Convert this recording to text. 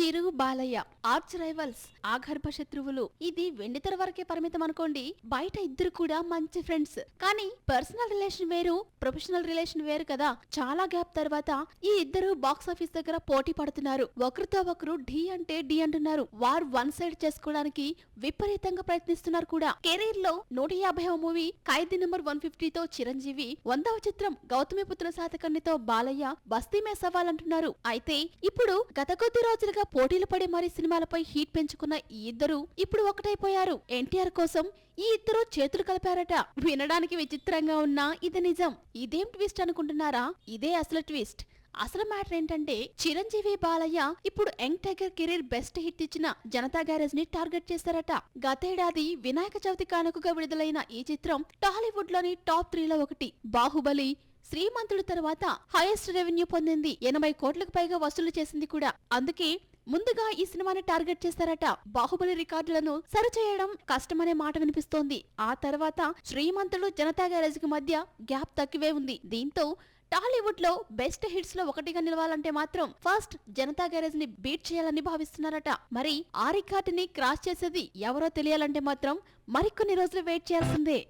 చిరు Balayya arch rivals ఆగర్భ శత్రువులు. ఇది వెండితెర వరకే పరిమితం అనుకోండి బయట ఇద్దరు కూడా మంచి ఫ్రెండ్స్ కానీ పర్సనల్ రిలేషన్ వేరు ప్రొఫెషనల్ రిలేషన్ వేరు కదా. చాలా గ్యాప్ తర్వాత ఈ ఇద్దరు బాక్స్ ఆఫీస్ దగ్గర పోటీ పడుతున్నారు. ఒకరితో ఒకరు ఢీ అంటే ఢీ అంటున్నారు. వార్ వన్ సైడ్ చేసుకోవడానికి విపరీతంగా ప్రయత్నిస్తున్నారు కూడా. కెరీర్లో నూట యాభైవ మూవీ ఖైదీ నెంబర్ వన్ ఫిఫ్టీతో చిరంజీవి వందవ చిత్రం గౌతమి పుత్ర శాతకర్ణితో బాలయ్య బస్తీ మే సవాల్ అంటున్నారు. అయితే ఇప్పుడు గత కొద్ది రోజులుగా పోటీలు పడి మరీ సినిమాలపై హీట్ పెంచుకున్న ఈ ఇద్దరు ఇప్పుడు ఒకటైపోయారు. ఎన్టీఆర్ కోసం ఈ ఇద్దరు చేతులు కలిపారట. వినడానికి విచిత్రంగా ఉన్నా ఇది నిజం. ఇదేం ట్విస్ట్ అనుకుంటున్నారా? ఇదే అసలు ట్విస్ట్. అసలు మ్యాటర్ ఏంటంటే చిరంజీవి బాలయ్య ఇప్పుడు young tiger career best hit ఇచ్చిన జనతా గ్యారేజ్ని టార్గెట్ చేశారట. గతేడాది వినాయక చవితి కానుకగా విడుదలైన ఈ చిత్రం టాలీవుడ్లోని టాప్ త్రీలో ఒకటి. బాహుబలి శ్రీమంతుడు తర్వాత హైయెస్ట్ రెవెన్యూ పొందింది. ఎనభై కోట్లకు పైగా వసూలు చేసింది కూడా. అందుకే ముందుగా ఈ సినిమాని టార్గెట్ చేశారట. బాహుబలి రికార్డులను సరిచేయడం కష్టమనే మాట వినిపిస్తోంది. ఆ తర్వాత శ్రీమంతుడు జనతా గ్యారేజ్కి మధ్య గ్యాప్ తక్కువే ఉంది. దీంతో టాలీవుడ్లో బెస్ట్ హిట్స్లో ఒకటిగా నిలవాలంటే మాత్రం ఫస్ట్ జనతా గ్యారేజ్ని బీట్ చేయాలని భావిస్తున్నారట. మరి ఆ రికార్డుని క్రాస్ చేసేది ఎవరో తెలియాలంటే మాత్రం మరికొన్ని రోజులు వెయిట్ చేయాల్సిందే.